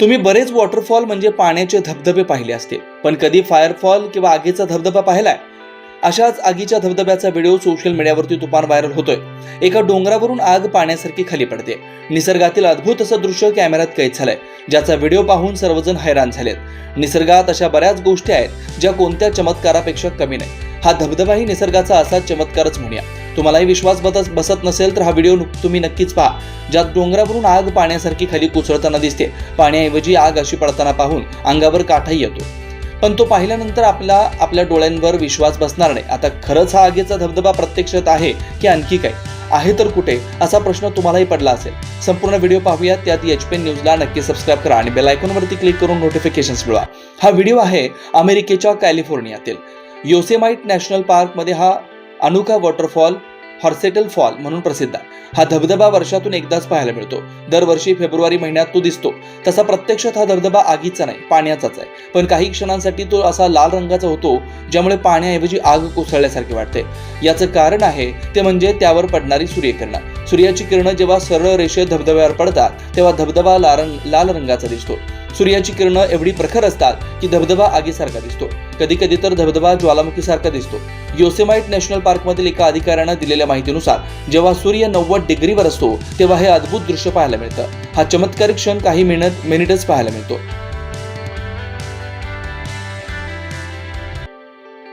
तुम्ही बरेच वॉटरफॉल म्हणजे पाण्याचे धबधबे पाहिले असतील पण कधी फायरफॉल किंवा आगीचा धबधबा पाहिलाय? अशाच आगीच्या धबधब्याचा व्हिडिओ सोशल मीडियावरती तुफान व्हायरल होतोय. एका डोंगरावरून आग पाण्यासारखी खाली पडते. निसर्गातील अद्भुत असं दृश्य कॅमेऱ्यात कैद झालंय. ज्याचा व्हिडिओ पाहून सर्वजण हैराण झालेत. निसर्गात अशा बऱ्याच गोष्टी आहेत ज्या कोणत्या चमत्कारापेक्षा कमी नाही हा धबधबाही निसर्गाचा असाच चमत्कारच म्हणूया. तुम्हालाही विश्वास बसत बसत नसेल तर हा व्हिडिओ तुम्ही नक्कीच पहा. ज्यात डोंगरावरून आग पाण्यासारखी खाली कोसळताना दिसते. पाण्याऐवजी आग अशी पडताना पाहून अंगावर काठाही येतो. पण तो पाहिल्यानंतर आपला आपल्या डोळ्यांवर विश्वास बसणार नाही. आता खरंच हा आगीचा धबधबा प्रत्यक्षात आहे की आणखी काय? आहे तर कुठे? असा प्रश्न तुम्हालाही पडला असेल. संपूर्ण व्हिडिओ पाहूया त्यात एच पी न्यूजला नक्की सबस्क्राईब करा आणि बेल आयकॉनवरती क्लिक करून नोटिफिकेशन्स मिळवा. हा व्हिडिओ आहे अमेरिकेच्या कॅलिफोर्नियातील. योसेमाइट नॅशनल पार्कमध्ये हा अनुका वॉटरफॉल हॉर्सेटल फॉल म्हणून प्रसिद्ध आहे. हा धबधबा वर्षातून एकदाच पाहायला मिळतो. दरवर्षी फेब्रुवारी महिन्यात तो दिसतो. तसा प्रत्यक्षात हा धबधबा आगीचा नाही पाण्याचाच आहे. पण काही क्षणांसाठी तो असा लाल रंगाचा होतो ज्यामुळे पाण्याऐवजी आग कोसळल्यासारखे वाटते. याचं कारण आहे ते म्हणजे त्यावर पडणारी सूर्यकिरणं. सूर्याची किरणं जेव्हा सरळ रेषेत धबधब्यावर पडतात तेव्हा धबधबा लाल रंग लाल रंगाचा दिसतो. सूर्याची किरणं एवढी प्रखर असतात की धबधबा आगीसारखा दिसतो. कधी कधी तर धबधबा ज्वालामुखीसारखा दिसतो. योसेमाइट नॅशनल पार्कमधील एका अधिकाऱ्यानं दिलेल्या माहितीनुसार जेव्हा सूर्य नव्वद डिग्रीवर असतो तेव्हा हे अद्भुत दृश्य पाहायला मिळतं. हा चमत्कारिक क्षण काही मिनिट मिनिटच पाहायला मिळतो.